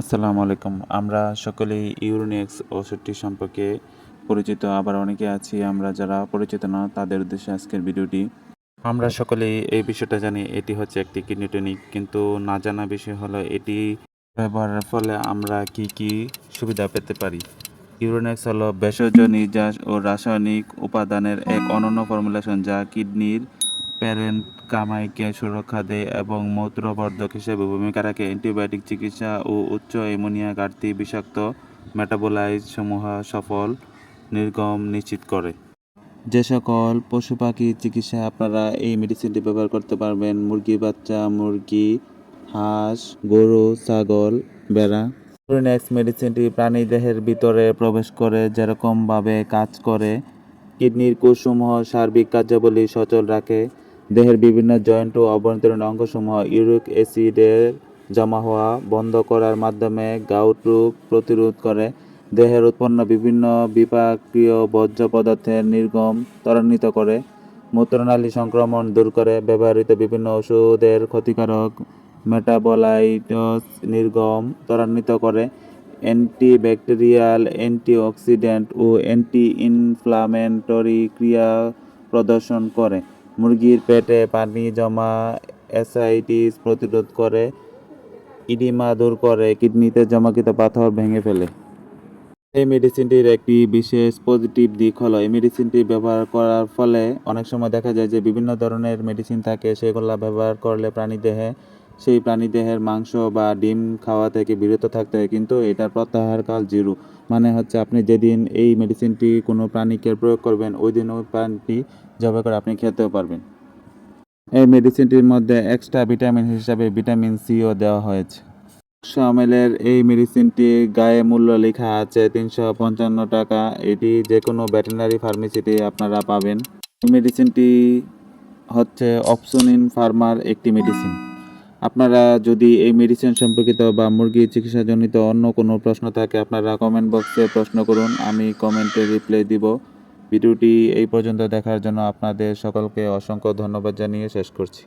আসসালামু আলাইকুম। আমরা সকলেই ইউরোনিক্স ওষুধটি সম্পর্কে পরিচিত, আবার অনেকে আছি, আমরা যারা পরিচিত না, তাদের উদ্দেশ্যে আজকের ভিডিওটি। আমরা সকলেই এই বিষয়টা জানি, এটি হচ্ছে একটি কিডনি টনিক, কিন্তু না জানা বিষয় হলো এটি ব্যবহারের ফলে আমরা কি কি সুবিধা পেতে পারি। ইউরোনেক্স হলো ভেষজ, নির্যাস ও রাসায়নিক উপাদানের এক অনন্য ফর্মুলেশন যা কিডনির প্যারেন্ট কামাইকে সুরক্ষা দেয় এবং মূত্রবর্ধক হিসেবে ভূমিকা রাখে। অ্যান্টিবায়োটিক চিকিৎসা ও উচ্চ অ্যামোনিয়া ঘাটতি বিষাক্ত মেটাবোলাইজ সমূহ সফল, নির্গম, নিশ্চিত করে। যে সকল পশু পাখির চিকিৎসায় আপনারা এই মেডিসিনটি ব্যবহার করতে পারবেন। মুরগি, বাচ্চা, মুরগি, হাঁস, গরু, ছাগল বেড়া ফ্লুনেক্স মেডিসিনটি প্রাণী দেহের ভিতরে প্রবেশ করে, যেরকমভাবে কাজ করে। কিডনির কোষসমূহ সার্বিক কার্যাবলী সচল রাখে। দেহের বিভিন্ন জয়েন্ট ও অভ্যন্তরীণ অঙ্গসমূহ ইউরিক অ্যাসিডের জমা হওয়া বন্ধ করার মাধ্যমে গাউট রোগ প্রতিরোধ করে। দেহের উৎপন্ন বিভিন্ন বিপাকীয় বর্জ্য পদার্থের নির্গম ত্বরান্বিত করে। মূত্রনালী সংক্রমণ দূর করে। ব্যবহৃত বিভিন্ন ওষুধের ক্ষতিকারক মেটাবলাইটস নির্গম ত্বরান্বিত করে। অ্যান্টিব্যাকটেরিয়াল অ্যান্টিঅক্সিডেন্ট ও অ্যান্টি ইনফ্লামেটরি ক্রিয়া প্রদর্শন করে। মুরগির পেটে পানি জমা অ্যাসাইটিস প্রতিরোধ করে, ইডিমা দূর করে, কিডনিতে জমাকৃত পাথর ভেঙে ফেলে। এই মেডিসিনটির একটি বিশেষ পজিটিভ দিক হলো, এই মেডিসিনটি ব্যবহার করার ফলে অনেক সময় দেখা যায় যে বিভিন্ন ধরনের মেডিসিন থাকে, সেগুলো ব্যবহার করলে প্রাণীদেহে সেই প্রাণীদেহের মাংস বা ডিম খাওয়া থেকে বিরত থাকতে হয়, কিন্তু এটার প্রত্যাহার কাল জিরো। মানে হচ্ছে আপনি যেদিন এই মেডিসিনটি কোনো প্রাণীকে প্রয়োগ করবেন ওই দিন ওই প্রাণীটি জবাই করে আপনি খেতেও পারবেন। এই মেডিসিনটির মধ্যে এক্সট্রা ভিটামিন হিসাবে ভিটামিন সিও দেওয়া হয়েছে। একশো এর এই মেডিসিনটি গায়ে মূল্য লেখা আছে তিনশো পঞ্চান্ন টাকা। এটি যে কোনো ভেটেরিনারি ফার্মেসিতে আপনারা পাবেন। এই মেডিসিনটি হচ্ছে অপসোনিন ফার্মার একটি মেডিসিন আপনারা যদি এই মেডিসিন সম্পর্কিত বা মুরগির চিকিৎসাজনিত অন্য কোনো প্রশ্ন থাকে, আপনারা কমেন্ট বক্সে প্রশ্ন করুন, আমি কমেন্টে রিপ্লাই দিব। ভিডিওটি এই পর্যন্ত দেখার জন্য আপনাদের সকলকে অসংখ্য ধন্যবাদ জানিয়ে শেষ করছি।